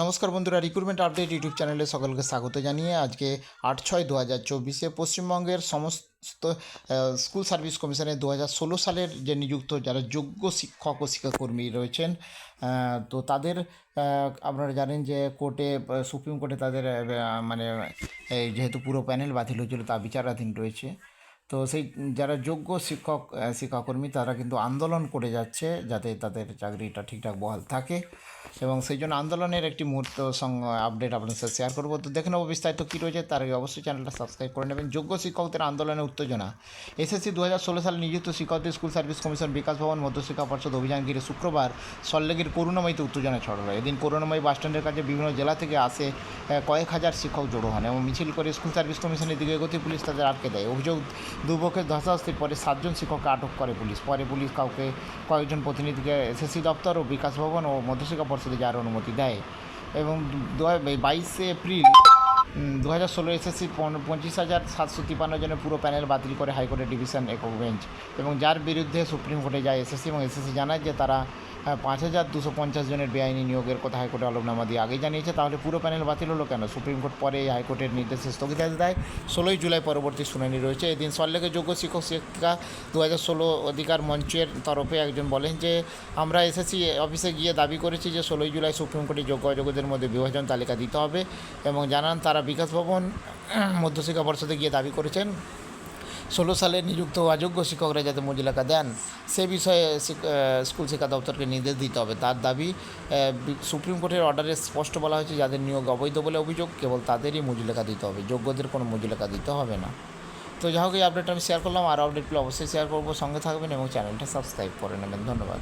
নমস্কার বন্ধুরা recruitment update YouTube চ্যানেলে সকলকে স্বাগত জানিয়ে আজকে আট ছয় দু হাজার চব্বিশে পশ্চিমবঙ্গের সমস্ত স্কুল সার্ভিস কমিশনে দু হাজার ষোলো সালের যে নিযুক্ত যারা যোগ্য শিক্ষক ও শিক্ষাকর্মী রয়েছেন তো তাদের আপনারা জানেন যে কোর্টে সুপ্রিম কোর্টে তাদের মানে যেহেতু পুরো প্যানেল বাতিল হয়েছিল তা বিচারাধীন রয়েছে। তো সেই যারা যোগ্য শিক্ষক শিক্ষাকর্মী তারা কিন্তু আন্দোলন করে যাচ্ছে যাতে তাদের চাকরিটা ঠিকঠাক বহাল থাকে। এবং সেই জন্য আন্দোলনের একটি মুহূর্ত আপডেট আপনার সাথে শেয়ার করব। তো দেখে নেব বিস্তারিত কী রয়েছে, তার আগে অবশ্যই চ্যানেলটা সাবস্ক্রাইব করে নেবেন। যোগ্য শিক্ষকদের আন্দোলনের উত্তেজনা। এসএসসি দু হাজার ষোলো সালে নিযুক্ত শিক্ষকদের স্কুল সার্ভিস কমিশন বিকাশ ভবন মধ্যশিক্ষা পর্ষদ অভিযান ঘিরে শুক্রবার সল্লেগের করুণাময়ীতে উত্তেজনা ছড়ালো। এদিন করুণাময়ী বাসস্ট্যান্ডের কাছে বিভিন্ন জেলা থেকে আসে কয়েক হাজার শিক্ষক জড়ো হন এবং মিছিল করে স্কুল সার্ভিস কমিশনের দিকে এগোতে পুলিশ তাদের আটকে দেয়। অভিযোগ, দুপক্ষের ধস্তাধস্তির পরে সাতজন শিক্ষককে আটক করে পুলিশ। পরে পুলিশ কাউকে কয়েকজন প্রতিনিধিকে এসএসসি দপ্তর ও বিকাশ ভবন ও মধ্যশিক্ষা পর্ষদে যাওয়ার অনুমতি দেয়। এবং বাইশে এপ্রিল দু হাজার ষোলো এসএসসি পঁচিশ হাজার সাতশো তিপান্ন জনের পুরো প্যানেল বাতিল করে হাইকোর্টের ডিভিশন একক বেঞ্চ। এবং যার বিরুদ্ধে সুপ্রিম কোর্টে যায় এসএসসি এবং এসএসসি জানায় যে তারা পাঁচ হাজার দুশো পঞ্চাশ জনের বেআইনি নিয়োগের কথা হাইকোর্টে আলোকনামা দিয়ে আগেই জানিয়েছে। তাহলে পুরো প্যানেল বাতিল হলো কেন? সুপ্রিম কোর্ট পরে এই হাইকোর্টের নির্দেশে স্থগিতাদেশ দেয়। ষোলোই জুলাই পরবর্তী শুনানি রয়েছে। এদিন সল্লেখে যোগ্য শিক্ষক শিক্ষিকা দু হাজার ষোলো অধিকার মঞ্চের তরফে একজন বলেন যে, আমরা এসএসসি অফিসে গিয়ে দাবি করেছি যে, ষোলোই জুলাই সুপ্রিম কোর্টে যোগ্য অযোগ্যদের মধ্যে বিভাজন তালিকা দিতে হবে এবং জানান তারা বিকাশ ভবন, মধ্যশিক্ষা পর্ষদে গিয়ে দাবি করেছেন। ষোলো সালে নিযুক্ত অযোগ্য শিক্ষকরা যাতে মজুলাকা দেন, সে বিষয়ে স্কুল শিক্ষা দপ্তরকে নির্দেশ দিতে হবে। তার দাবি সুপ্রিম কোর্টের অর্ডারে স্পষ্ট বলা হয়েছে, যাদের নিয়োগ অবৈধ বলে অভিযোগ, কেবল তাদেরই মজুলেখা দিতে হবে, যোগ্যদের কোনো মজুলেখা দিতে হবে না। তো যাই হোক, এই আপডেটটা আমি শেয়ার করলাম আর আপডেটগুলো অবশ্যই শেয়ার করব। সঙ্গে থাকবেন এবং চ্যানেলটা সাবস্ক্রাইব করে নেবেন। ধন্যবাদ।